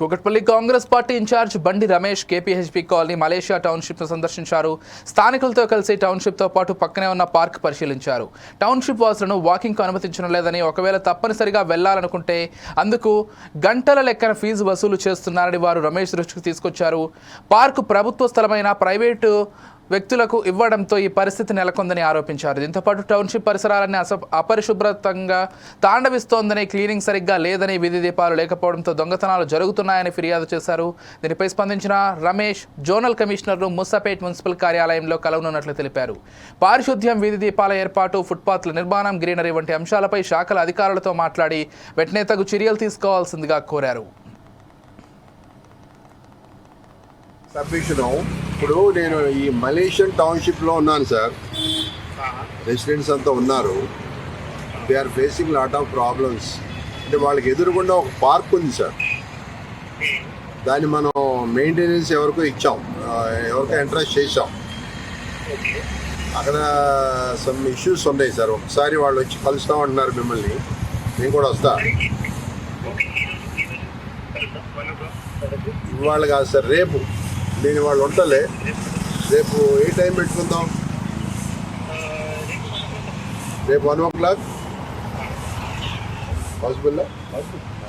Kukatpally Congress party incharge Bandi Ramesh KPHB colony Malaysia టౌన్షిప్ను సందర్శించారు. స్థానికులతో కలిసి టౌన్షిప్తో పాటు పక్కనే ఉన్న పార్క్ పరిశీలించారు. టౌన్షిప్ వాసులను వాకింగ్కు అనుమతించడం లేదని ఒకవేళ తప్పనిసరిగా వెళ్ళాలనుకుంటే అందుకు గంటల లెక్కన ఫీజు వసూలు చేస్తున్నారని వారు రమేష్ దృష్టికి తీసుకొచ్చారు. పార్కు ప్రభుత్వ స్థలమైన ప్రైవేటు వ్యక్తులకు ఇవ్వడంతో ఈ పరిస్థితి నెలకొందని ఆరోపించారు. దీంతోపాటు టౌన్షిప్ పరిసరాలన్నీ అస అపరిశుభ్రతంగా తాండవిస్తోందని క్లీనింగ్ సరిగ్గా లేదని వీధి దీపాలు లేకపోవడంతో దొంగతనాలు జరుగుతున్నాయని ఫిర్యాదు చేశారు. దీనిపై స్పందించిన రమేష్ జోనల్ కమిషనర్ను ముసాపేట్ మున్సిపల్ కార్యాలయంలో కలవనున్నట్లు తెలిపారు. పారిశుద్ధ్యం వీధి దీపాల ఏర్పాటు ఫుట్పాత్ల నిర్మాణం గ్రీనరీ వంటి అంశాలపై శాఖల అధికారులతో మాట్లాడి వెంటనే తగు చర్యలు తీసుకోవాల్సిందిగా కోరారు. సబ్మిషన్. ఇప్పుడు నేను ఈ మలేషియన్ టౌన్షిప్లో ఉన్నాను సార్. రెసిడెంట్స్ అంతా ఉన్నారు. They are facing lot of problems అంటే వాళ్ళకి ఎదురుగుండా ఒక పార్క్ ఉంది సార్. దాన్ని మనం మెయింటెనెన్స్ ఎవరికో ఇచ్చాం. ఎవరికో ఎంట్రెస్ట్ చేసాం అక్కడ సమ్ ఇష్యూస్ ఉన్నాయి సార్. ఒకసారి వాళ్ళు వచ్చి కలుస్తామంటున్నారు మిమ్మల్ని. నేను కూడా వస్తా. ఇవాళ కాదు సార్ రేపు. నేను వాళ్ళు ఉంటలే రేపు ఏ టైం పెట్టుకుందాం? రేపు one o'clock? Possible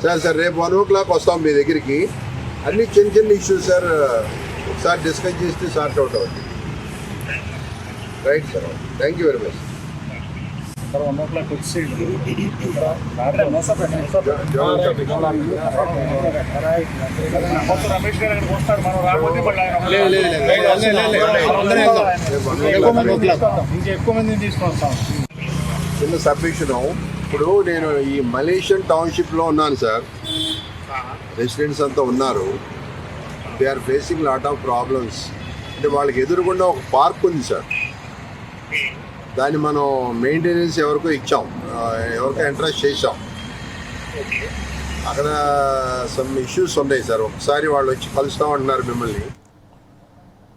sir sir రేపు వన్ ఓ క్లాక్ వస్తాం మీ దగ్గరికి. అన్ని చిన్న చిన్న ఇష్యూస్ సార్ ఒకసారి డిస్కస్ చేస్తే సార్ట్ అవుట్ అవ్వండి right sir thank you very much one o'clock Ramesh garu అక్కడికి మనం రాకపోతే. ఇంకా ఎక్కువ మందిని తీసుకొని వస్తాం చిన్న సబ్మిషన్ ఇప్పుడు నేను ఈ మలేషియన్ టౌన్షిప్లో ఉన్నాను సార్ రెసిడెంట్స్ అంతా ఉన్నారు they are facing lot of problems అంటే వాళ్ళకి ఎదురుగుండా ఒక పార్క్ ఉంది సార్ దాన్ని మనం మెయింటెనెన్స్ ఎవరికో ఇచ్చాం. ఎవరికో ఎంట్రెస్ట్ చేసాం అక్కడ సమ్ ఇష్యూస్ ఉన్నాయి సార్. ఒకసారి వాళ్ళు వచ్చి కలుస్తామంటున్నారు మిమ్మల్ని.